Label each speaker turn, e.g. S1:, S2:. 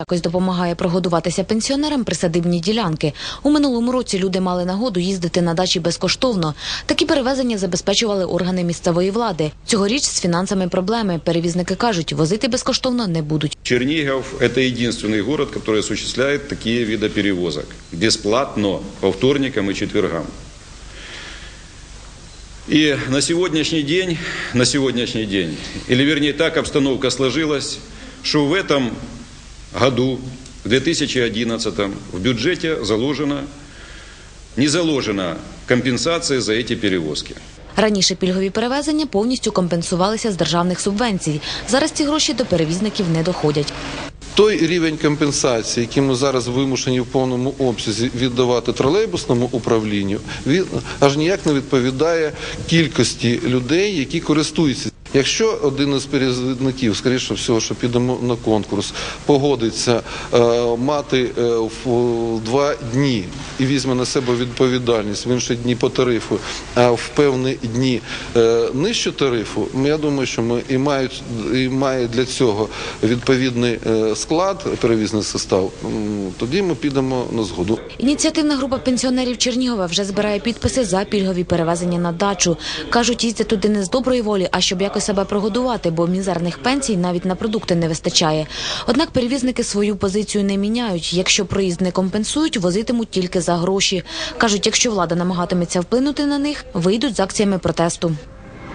S1: Якось допомагає прогодуватися пенсіонерам присадибні ділянки. У минулому році люди мали нагоду їздити на дачі безкоштовно. Такі перевезення забезпечували органи місцевої влади. Цьогоріч з фінансами проблеми. Перевізники кажуть, возити безкоштовно не будуть.
S2: Чернигов – это единственный город, который осуществляет такие виды перевозок. Бесплатно, по вторникам и четвергам. И на сегодняшний день, на сегодняшний день, или вернее так обстановка сложилась, что в этом году, в 2011, в бюджете заложено, не заложена компенсация за эти перевозки.
S1: Раніше пільгові перевезення повністю компенсувалися з державних субвенцій. Зараз ці гроші до перевізників не доходять.
S3: Той рівень компенсації, який ми зараз вимушені в повному обсязі віддавати тролейбусному управлінню, він аж ніяк не відповідає кількості людей, які користуються. Якщо один із перевізників, скоріше всього, що підемо на конкурс, погодиться е, мати е, в два дні і візьме на себе відповідальність в інші дні по тарифу, а в певні дні е, нижче тарифу, я думаю, що ми і мають і має для цього відповідний е, склад, перевізний состав, тоді ми підемо на згоду.
S1: Ініціативна група пенсіонерів Чернігова вже збирає підписи за пільгові перевезення на дачу. Кажуть, їздять туди не з доброї волі, а щоб якось себе прогодувати, бо мізерних пенсій навіть на продукти не вистачає. Однак перевізники свою позицію не міняють. Якщо проїзд не компенсують, возитимуть тільки за гроші. кажуть, якщо влада намагатиметься вплинути на них, вийдуть з акціями протесту.